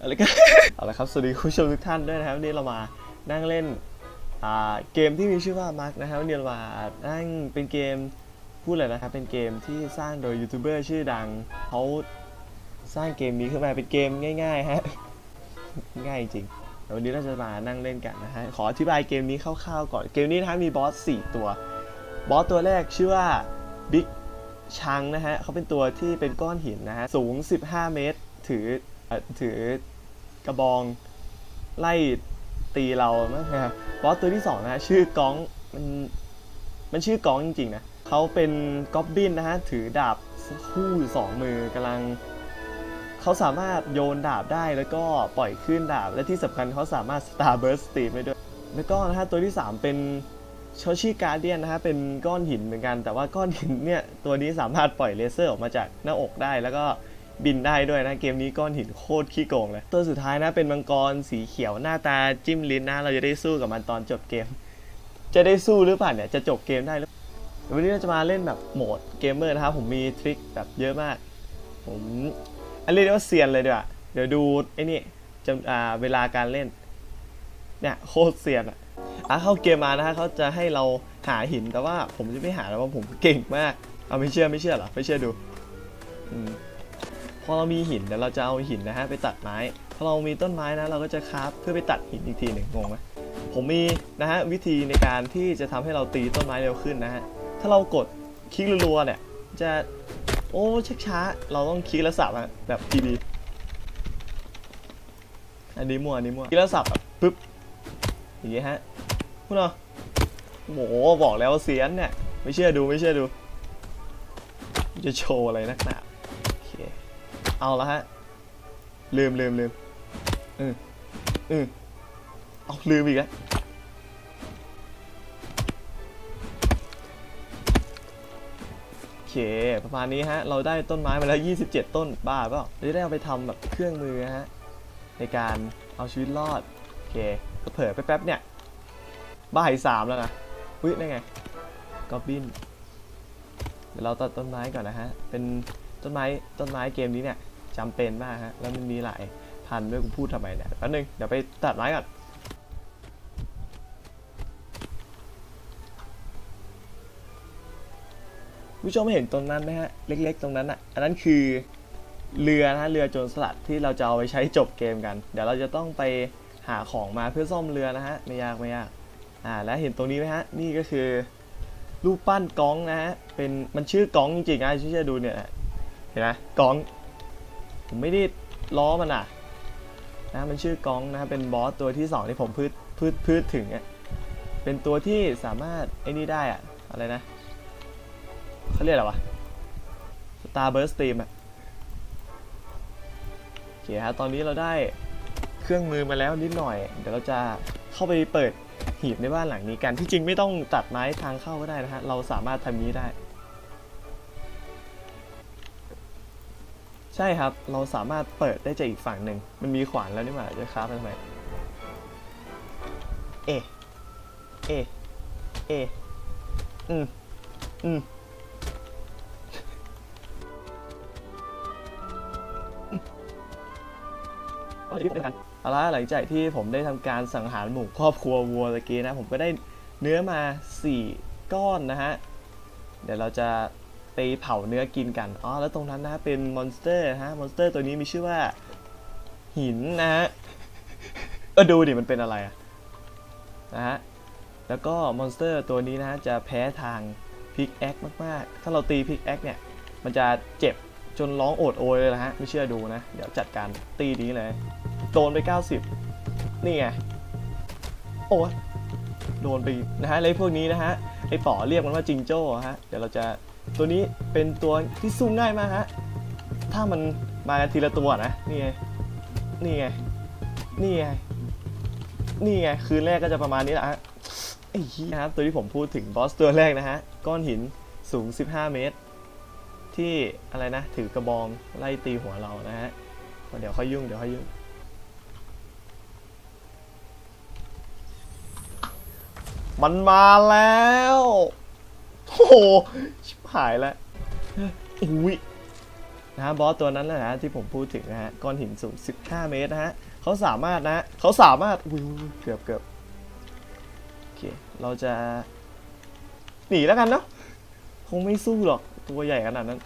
อะไรกันเอาละครับ สวัสดีคุณผู้ชมทุกท่านด้วยนะครับวันนี้เรามานั่งเล่นเกมที่มีชื่อว่ามาร์กนะครับวันนี้เรามานั่งเป็นเกมพูดเลยนะครับ เป็นเกมที่สร้างโดยยูทูบเบอร์ชื่อดังเขาสร้างเกมนี้ขึ้นมาเป็นเกมง่ายๆฮะง่ายจริงวันนี้เราจะมานั่งเล่นกันนะฮะขออธิบายเกมนี้คร่าวๆก่อนเกมนี้นะครับมีบอส4ตัวบอสตัวแรกชื่อว่าบิ๊กชังนะฮะเขาเป็นตัวที่เป็นก้อนหินนะฮะสูง 15 เมตร ถือ ถือกระบองไล่ตีเรานะครับบอสตัวที่2นะฮะชื่อก้องมันมันชื่อก้องจริงๆนะเขาเป็นก๊อบบินนะฮะถือดาบคู่สองมือกำลังเขาสามารถโยนดาบได้แล้วก็ปล่อยขึ้นดาบ และที่สำคัญเขาสามารถ Starburst Steam ได้ด้วย แล้วก็นะฮะตัวที่ 3 เป็นชอชิการเดียนนะฮะเป็นก้อนหินเหมือนกัน แต่ว่าก้อนหินเนี่ยตัวนี้สามารถปล่อยเลเซอร์ออกมาจากหน้าอกได้แล้วก็ บินได้ด้วยนะเกมนี้ก้อนหินโคตรขี้โกงเลย ตัวสุดท้ายนะเป็นมังกรสีเขียวหน้าตาจิ้มลิ้นนะ เราจะได้สู้กับมันตอนจบเกม จะได้สู้หรือเปล่าเนี่ยจะจบเกมได้หรือวันนี้เราจะมาเล่นแบบโหมดเกมเมอร์นะครับผมมีทริคแบบเยอะมาก ผมอันเรียกว่าเซียนเลยดีกว่าเดี๋ยวดูไอ้นี่จำอ่าเวลาการเล่นเนี่ยโคตรเซียนอะอะเข้าเกมมานะฮะเขาจะให้เราหาหินแต่ว่าผมจะไม่หาแล้วว่าผมเก่งมากเอาไม่เชื่อไม่เชื่อหรอไม่เชื่อดูอืม พอเรามีหินเดี๋ยวเราจะเอาหินนะฮะไปตัดไม้ พอเรามีต้นไม้นะเราก็จะคราฟเพื่อไปตัดหินอีกทีหนึ่งงงไหมผมมีนะฮะวิธีในการที่จะทำให้เราตีต้นไม้เร็วขึ้นนะฮะถ้าเรากดคลิกรัวๆเนี่ยจะโอ้ชักช้าๆเราต้องคลิกแล้วสับอะแบบดีๆอันนี้มั่วอันนี้มั่วคลิกแล้วสับแบบปึ๊บอย่างเงี้ยฮะพูดเนาะโหบอกแล้วเสียนเนี่ยไม่เชื่อดูไม่เชื่อดู จะโชว์อะไรนักหนา เอาละฮะ ลืมลืมลืมอืมอืมเอาลืมอีกแล้วโอเค ประมาณนี้ฮะ เราได้ต้นไม้มาแล้ว 27 ต้น บ้าเปล่าเราจะได้เอาไปทำแบบเครื่องมือฮะ ในการเอาชีวิตรอด โอเคเผลอแป๊บๆเนี่ย บ้าอีสามแล้วนะอุ้ยนั่ไงกอบบินเดี๋ยวเราตัดต้นไม้ก่อนนะฮะ เป็น ต้นไม้ต้นไม้เกมนี้เนี่ยจำเป็นมากฮะแล้วมันมีหลายพันด้วยกูพูดทำไมเนี่ยแป๊บนึงเดี๋ยวไปตัดไม้ก่อนผู้ชมเห็นตรงนั้นไหมฮะเล็ก ๆ ตรงนั้นอะอันนั้นคือเรือนะเรือโจรสลัดที่เราจะเอาไปใช้จบเกมกัน เดี๋ยวเราจะต้องไปหาของมาเพื่อซ่อมเรือนะฮะไม่ยากไม่ยากอ่าแล้วเห็นตรงนี้ไหมฮะนี่ก็คือรูปปั้นก้องนะฮะเป็นมันชื่อก้องจริงๆนะช่วยดูเนี่ย เห็นไหมก้อง ผมไม่ได้ล้อมันอะนะมันชื่อก้องนะเป็นบอสตัวที่สองที่ผมพืดพืดพืดถึงอะเป็นตัวที่สามารถไอ้นี่ได้อะอะไรนะเขาเรียกอะไรวะ Starburst Steam อะโอเคฮะตอนนี้เราได้เครื่องมือมาแล้วนิดหน่อย เดี๋ยวเราจะเข้าไปเปิดหีบในบ้านหลังนี้กันที่จริงไม่ต้องตัดไม้ทางเข้าก็ได้นะฮะเราสามารถทำนี้ได้ ใช่ครับ เราสามารถเปิดได้จากอีกฝั่งหนึ่ง มันมีขวานแล้วนี่หว่าจะคราฟมันทำไม เอ เอ เอ อืม อืม เอาละหลังจากที่ผมได้ทำการสังหารหมู่ครอบครัววัวตะกี้นะ ผมก็ได้เนื้อมา 4 ก้อนนะฮะ เดี๋ยวเราจะ ไปเผาเนื้อกินกัน อ๋อ แล้วตรงนั้นนะฮะเป็นมอนสเตอร์ฮะ มอนสเตอร์ตัวนี้มีชื่อว่า หินนะฮะ เออดูดิ มันเป็นอะไรอะนะฮะ แล้วก็มอนสเตอร์ตัวนี้นะฮะ จะแพ้ทางพิกแอคมาก ๆ ถ้าเราตีพิกแอคเนี่ย มันจะเจ็บจนร้องโอดโอยเลยนะฮะ ไม่เชื่อดูนะ เดี๋ยวจัดการตีนี้เลย โดนไป 90 นี่ไง โอ้ยโดนไปนะฮะแล้วไอ้พวกนี้นะฮะ ไอ้ป๋อเรียกมันว่าจิงโจ้ฮะ เดี๋ยวเราจะ ตัวนี้เป็นตัวที่สู้ง่ายมากฮะ ถ้ามันมากันทีละตัวนะ นี่ไง นี่ไง นี่ไง นี่ไง คืนแรกก็จะประมาณนี้แหละฮะไอ้เหี้ยนะครับ ตัวที่ผมพูดถึงบอสตัวแรกนะฮะ ก้อนหินสูง 15 เมตร ที่อะไรนะ ถือกระบองไล่ตีหัวเรานะฮะ เดี๋ยวค่อยยุ่ง เดี๋ยวค่อยยุ่งมันมาแล้ว โอ้โหชิบหายแล้วอุ้ยนะฮะบอสตัวนั้นแหละนะที่ผมพูดถึงนะฮะก้อนหินสูง 15 เมตรนะฮะเขาสามารถนะเขาสามารถอุ้ยเกือบเกือบโอเคเราจะ หนีแล้วกันเนาะคงไม่สู้หรอกตัวใหญ่ขนาดนั้น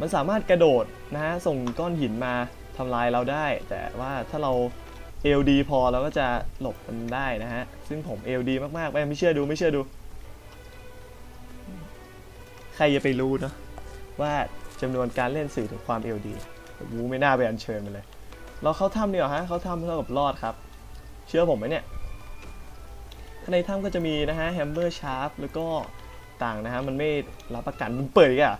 มันสามารถกระโดดนะฮะส่งก้อนหินมาทำลายเราได้ แต่ว่าถ้าเราเอลดีพอเราก็จะหลบมันได้นะฮะซึ่งผมเอลดีมากๆไม่ไม่เชื่อดูไม่เชื่อดู ใครจะไปรู้เนาะว่าจำนวนการเล่นสื่อถึงความเอลดีวูไม่น่าไปอัญเชิญมันเลย เราเข้าถ้ำเดียวฮะเข้าถ้ำเท่ากับรอดครับ เชื่อผมไหมเนี่ยข้างในถ้ำก็จะมีนะฮะแฮมเบอร์ชาร์ปแล้วก็ต่างนะฮะมันไม่รับประกันมึงเปิดอีกอะ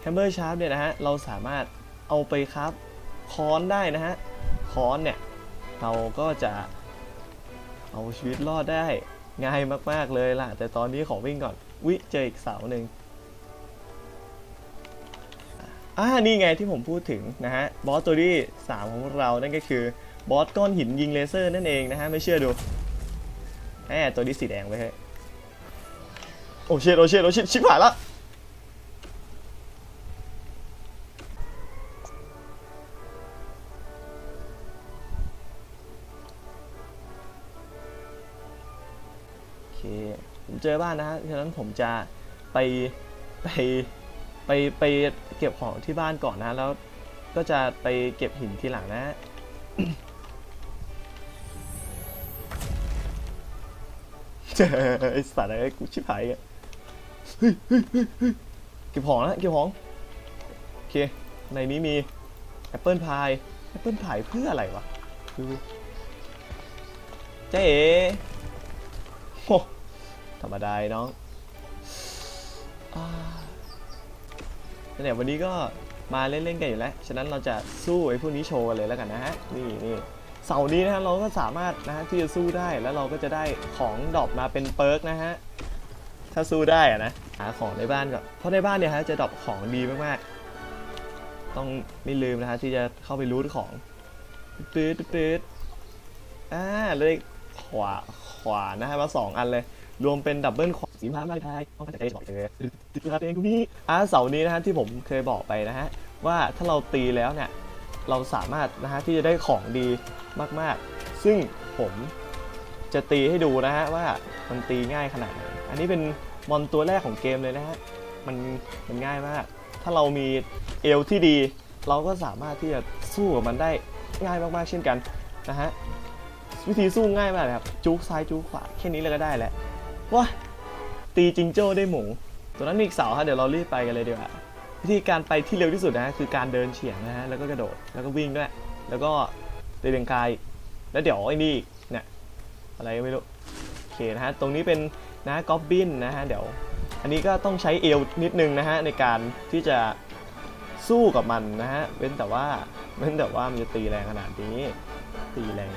แฮมเบอร์ชาร์ปเนี่ยนะฮะเราสามารถเอาไปครับค้อนได้นะฮะค้อนเนี่ยเราก็จะเอาชีวิตรอดได้ง่ายมาก ๆ เลยล่ะ แต่ตอนนี้ขอวิ่งก่อนวิเจออีกเสาหนึ่ง อ่านี่ไงที่ผมพูดถึงนะฮะบอสตัวที่3ของพวกเรานั่นก็คือบอสก้อนหินยิงเลเซอร์นั่นเองนะฮะไม่เชื่อดูแหมตัวนี้สีแดงไปเฮ้ยโอ้เชดโอ้เชดโอ้เชดชิบหายละโอเคผมเจอบ้านนะฮะฉะนั้นผมจะไปไป ไปไปเก็บของที่บ้านก่อนนะ แล้วก็จะไปเก็บหินทีหลังนะฮะไอสัตว์ไอ้กูชิบหายอะเฮ้ยเฮ้ยเฮ้ยเฮ้ยเก็บของนะเก็บของ โอเค ในนี้มีแอปเปิลพายแอปเปิลพายเพื่ออะไรวะดูเจ๊โอ้ธรรมดาไอ้น้องอ่า เนี่ยวันนี้ก็มาเล่นๆกันอยู่แล้ว ฉะนั้นเราจะสู้ไอ้พวกนี้โชว์กันเลยแล้วกันนะฮะ นี่นี่เสาร์นี้นะฮะเราก็สามารถนะฮะที่จะสู้ได้ แล้วเราก็จะได้ของดรอปมาเป็นเปิร์กนะฮะ ถ้าสู้ได้อะนะ หาของในบ้านก่อน เพราะในบ้านเนี่ยฮะจะดรอปของดีมากๆ ต้องไม่ลืมนะฮะที่จะเข้าไปรูทของตืดตืดอ่าเลยขวาขวานะฮะมาสองอันเลย รวมเป็นดับเบิลขวา สีฟ้ามาไทยต้องจะได้สองเลยติดกระเองคุณพี่อ่าเสานี้นะฮะที่ผมเคยบอกไปนะฮะว่าถ้าเราตีแล้วเนี่ยเราสามารถนะฮะที่จะได้ของดีมากๆ ซึ่งผมจะตีให้ดูนะฮะว่ามันตีง่ายขนาดไหนอันนี้เป็นมอนตัวแรกของเกมเลยนะฮะมันมันง่ายมาก ถ้าเรามีเอลที่ดี เราก็สามารถที่จะสู้กับมันได้ง่ายมากๆเช่นกันนะฮะวิธีสู้ง่ายมากเลยครับจุกซ้ายจุกขวาแค่นี้เลยก็ได้แหล้วว้า ตีจิงโจ้ได้หมู ตัวนั้นมีอีกเสาฮะเดี๋ยวเรารีบไปกันเลยดีกว่าวิธีการไปที่เร็วที่สุดนะคือการเดินเฉียงนะฮะแล้วก็กระโดดแล้วก็วิ่งด้วย แล้วก็ตีเรียงกายแล้วเดี๋ยวไอ้นี่เนี่ยอะไรก็ไม่รู้โอเคนะฮะตรงนี้เป็นนะกอบบินนะฮะเดี๋ยวอันนี้ก็ต้องใช้เอวนิดนึงนะฮะในการที่จะสู้กับมันนะฮะเว้นแต่ว่าเว้นแต่ว่ามันจะตีแรงขนาดนี้ ตีแรง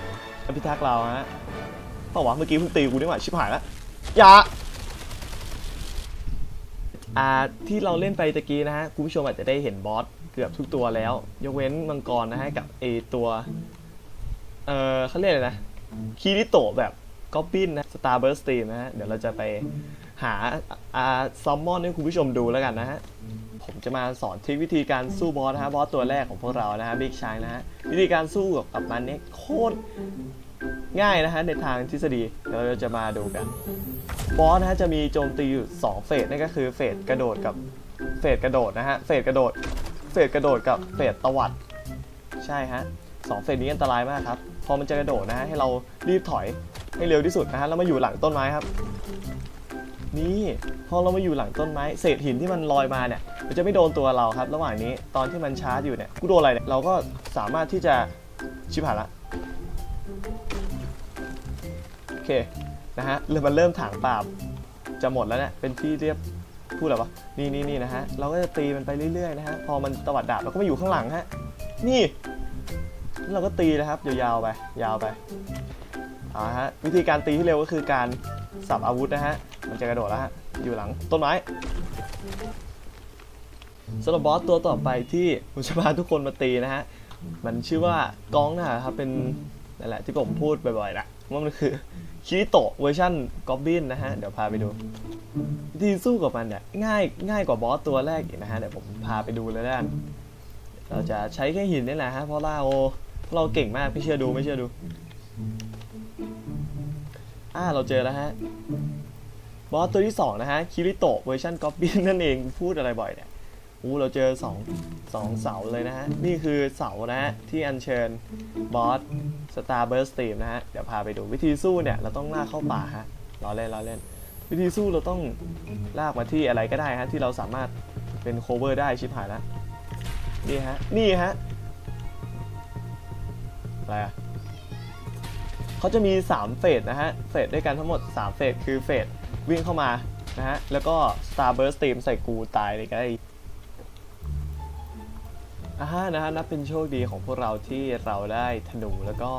นะพิทักษ์เราฮะเปล่าวะเมื่อกี้เพิ่งตีกูนี่หว่าชิบหายแล้วอย่า อ่าที่เราเล่นไปตะกี้นะฮะคุณผู้ชมอาจจะได้เห็นบอสเกือบทุกตัวแล้ว ยกเว้นมังกรนะฮะกับเอตัวเออเขาเรียกอะไรนะคีริโตะแบบก๊อปปิ้นนะสตาร์เบิร์สตีมนะฮะเดี๋ยวเราจะไปหาอ่าซัมมอนให้คุณผู้ชมดูแล้วกันนะฮะ ผมจะมาสอนทริควิธีการสู้บอสนะฮะ บอสตัวแรกของพวกเรานะฮะบิ๊กชายนะฮะ วิธีการสู้กับกับมันเนี่ยโคตรง่ายนะฮะ ในทางทฤษฎีเดี๋ยวเราจะมาดูกัน บอสนะฮะจะมีโจมตีอยู่2เฟสนั่นก็คือเฟสกระโดดกับเฟสกระโดดนะฮะเฟสกระโดดเฟสกระโดดกับเฟสตวัดใช่ฮะสองเฟสนี้อันตรายมากครับพอมันจะกระโดดนะฮะให้เรารีบถอยให้เร็วที่สุดนะฮะแล้วมาอยู่หลังต้นไม้ครับ นี่พอเรามาอยู่หลังต้นไม้เศษหินที่มันลอยมาเนี่ยมันจะไม่โดนตัวเราครับ ระหว่างนี้ตอนที่มันชาร์จอยู่เนี่ยกูโดนอะไรเนี่ยเราก็สามารถที่จะชิบหายละโอเค นะฮะเริ่มมันเริ่มถางป่าบจะหมดแล้วเนี่ยเป็นที่เรียบพูดอะไรวะนี่นี่นี่นะฮะเราก็จะตีมันไปเรื่อยๆนะฮะพอมันตวัดดาบเราก็มาอยู่ข้างหลังฮะนี่เราก็ตีนะครับยาวๆไปยาวไปเอาฮะวิธีการตีที่เร็วก็คือการสับอาวุธนะฮะมันจะกระโดดแล้วฮะอยู่หลังต้นไม้สำหรับบอสตัวต่อไปที่ผมจะพาทุกคนมาตีนะฮะมันชื่อว่ากองนะครับเป็นนั่นแหละที่ผมพูดบ่อยๆนะ ว่ามันคือคิริโตะเวอร์ชันกอบบินนะฮะ เดี๋ยวพาไปดูวิธีสู้กับมันเนี่ยง่ายง่ายกว่าบอสตัวแรกอีกนะฮะ เดี๋ยวผมพาไปดูเลยแล้วกันเราจะใช้แค่หินนี่แหละฮะ เพราะเราเราเก่งมากไม่เชื่อดูไม่เชื่อดู อ่าเราเจอแล้วฮะ บอสตัวที่สองนะฮะคิริโตะเวอร์ชันกอบบินนั่นเองพูดอะไรบ่อยเนี่ย อู้เราเจอสองสองเสาเลยนะฮะ นี่คือเสานะฮะ ที่อัญเชิญบอสสตาร์เบิร์สตีมนะฮะ เดี๋ยวพาไปดูวิธีสู้เนี่ย เราต้องลากเข้าป่าฮะล้อเล่นล้อเล่น วิธีสู้เราต้องลากมาที่อะไรก็ได้ฮะ ที่เราสามารถเป็นโคเวอร์ได้ชิบหายแล้วนี่ฮะ นี่ฮะ อะไรอะเขาจะมี 3 เฟสนะฮะ เฟสด้วยกันทั้งหมด 3 เฟสคือเฟสวิ่งเข้ามานะฮะ แล้วก็ Starburst Team ใส่กูตายเลยก็ได้ อ่านะฮะนับเป็นโชคดีของพวกเราที่เราได้ธนูแล้วก็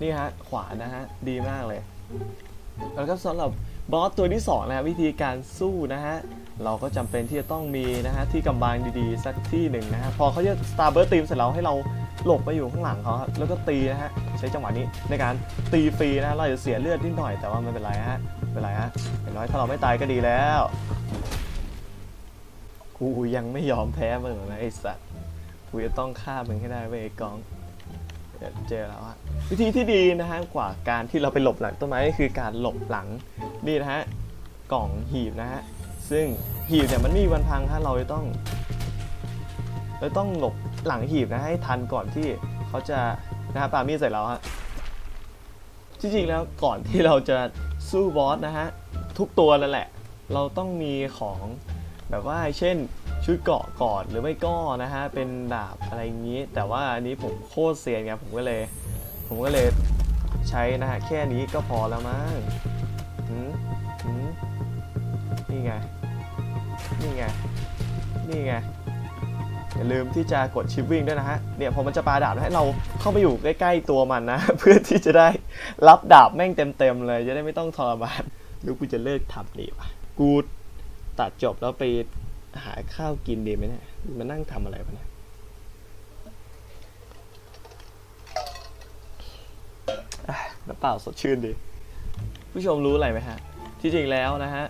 นี่ฮะ ขวานะฮะ ดีมากเลย แล้วก็สำหรับบอสตัวที่ 2 นะฮะ วิธีการสู้นะฮะ เราก็จำเป็นที่จะต้องมีนะฮะ ที่กำบังดีๆ สักที่หนึ่งนะฮะ พอเขาจะ Starburst Team เสร็จแล้วให้เราหลบไปอยู่ข้างหลังเขาแล้วก็ตีนะฮะ ใช้จังหวะนี้ในการตีฟรีนะฮะเราจะเสียเลือดนิดหน่อยแต่ว่าไม่เป็นไรฮะไม่เป็นไรฮะอย่างน้อยถ้าเราไม่ตายก็ดีแล้ว กูยังไม่ยอมแพ้มึงหรอกนะไอสัตว์ กูจะต้องฆ่ามึงให้ได้เว้ยไอ้กองเดี๋ยวเจอแล้วฮะวิธีที่ดีนะฮะกว่าการที่เราไปหลบหลังต้นไม้ก็คือการหลบหลังนี่นะฮะกล่องหีบนะฮะซึ่งหีบเนี่ยมันไม่มีวันพังฮะเราจะต้องเราต้องหลบหลังหีบนะให้ทันก่อนที่เขาจะนะฮะปามีดใส่เราฮะจริงๆแล้วก่อนที่เราจะสู้บอสนะฮะทุกตัวนั่นแหละ เราต้องมีของ แบบว่าเช่นชุดเกาะกอนหรือไม่ก็นะฮะเป็นดาบอะไรอย่างนี้ แต่ว่าอันนี้ผมโคตรเซียนไงผมก็เลย ผมก็เลยใช้นะฮะแค่นี้ก็พอแล้วมั้งหืมหืมนี่ไง นี่ไง นี่ไงอย่าลืมที่จะกดชิปวิ่งด้วยนะฮะ เนี่ยพอมันจะปาดาบให้เราเข้าไปอยู่ใกล้ๆตัวมันนะ เพื่อที่จะได้รับดาบแม่งเต็มๆเลย จะได้ไม่ต้องทรมานหรือกูจะเลิกทำดีวะกู ตัดจบแล้วไปหาข้าวกินดีไหมเนี่ยมานั่งทำอะไรวะเนี่ยอะน้ำเปล่าสดชื่นดี ผู้ชมรู้อะไรไหมฮะ ที่จริงแล้วนะฮะ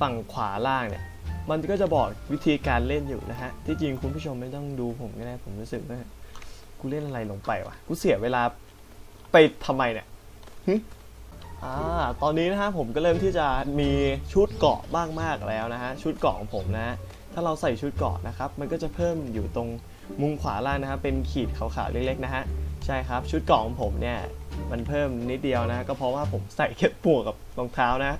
ฝั่งขวาล่างเนี่ย มันก็จะบอกวิธีการเล่นอยู่นะฮะ ที่จริงคุณผู้ชมไม่ต้องดูผมก็ได้ ผมรู้สึกว่ากูเล่นอะไรลงไปวะ กูเสียเวลาไปทำไมเนี่ยหึ อ่าตอนนี้นะฮะผมก็เริ่มที่จะมีชุดเกาะบ้างมากแล้วนะฮะชุดเกาะของผมนะ ถ้าเราใส่ชุดเกาะนะครับมันก็จะเพิ่มอยู่ตรงมุมขวาล่างนะฮะเป็นขีดขาวๆเล็กๆนะฮะใช่ครับชุดเกาะของผมเนี่ยมันเพิ่มนิดเดียวนะก็เพราะว่าผมใส่แค่หมวกกับรองเท้านะ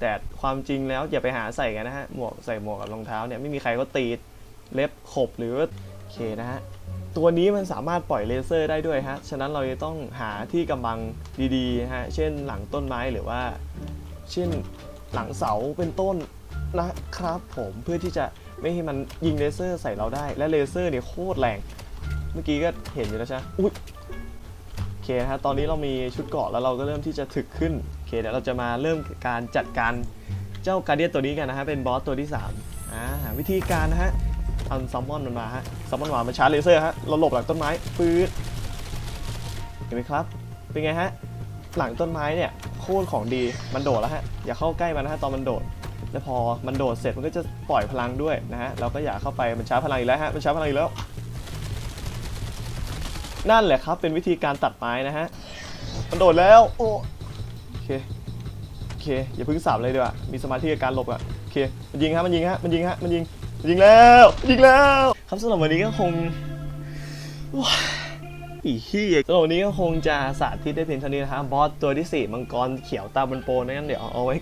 แต่ความจริงแล้วอย่าไปหาใส่กันนะฮะหมวกใส่หมวกกับรองเท้าเนี่ยไม่มีใครก็ตีเล็บขบหรือว่าโอเคนะฮะ ตัวนี้มันสามารถปล่อยเลเซอร์ได้ด้วยฮะ ฉะนั้นเราจะต้องหาที่กำบังดีๆฮะ เช่นหลังต้นไม้หรือว่า เช่นหลังเสาเป็นต้นนะครับผมเพื่อที่จะไม่ให้มันยิงเลเซอร์ใส่เราได้ และเลเซอร์เนี่ยโคตรแรง เมื่อกี้ก็เห็นอยู่แล้วใช่ไหมอุ๊ยโอเคฮะ ตอนนี้เรามีชุดเกาะแล้วเราก็เริ่มที่จะถึกขึ้น โอเค เดี๋ยวเราจะมาเริ่มการจัดการเจ้าการเดียนตัวนี้กันนะฮะ เป็นบอสตัวที่3อ่าวิธีการนะฮะ อาซัมมอนมันมาฮะซัมมอนมามันชาร์จเลเซอร์ฮะเราหลบหลังต้นไม้ปื๊ดเห็นไหมครับ เป็นไงฮะ หลังต้นไม้เนี่ยโคตรของดีมันโดดแล้วฮะ อย่าเข้าใกล้มันนะฮะตอนมันโดด แล้วพอมันโดดเสร็จมันก็จะปล่อยพลังด้วยนะฮะ เราก็อย่าเข้าไปมันชาร์จพลังอีกแล้วฮะ มันชาร์จพลังอีกแล้ว นั่นแหละครับ เป็นวิธีการตัดไม้นะฮะ มันโดดแล้ว โอเคโอเค อย่าเพึ่งสับเลยดีกว่า มีสมาธิกับการหลบอะโอเค มันยิงฮะ มันยิงฮะ มันยิงฮะ มันยิง ยิงแล้วยิงแล้ว ครับสำหรับวันนี้ก็คงว้าอีขี้ยสำหรับวันนี้ก็คงจะสาธิตได้เพียงเท่านี้นะฮะบอสตัวที่ 4 มังกรเขียวตาบนโปนนั่นเดี๋ยวเอาไว้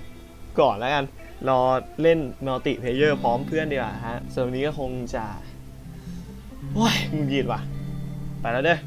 ก่อนแล้วกัน รอเล่นมัลติเพลเยอร์พร้อมเพื่อนดีกว่าฮะสำหรับวันนี้ก็คงจะโอ้ยมึงยีดว่ะ ไปแล้วเด้อ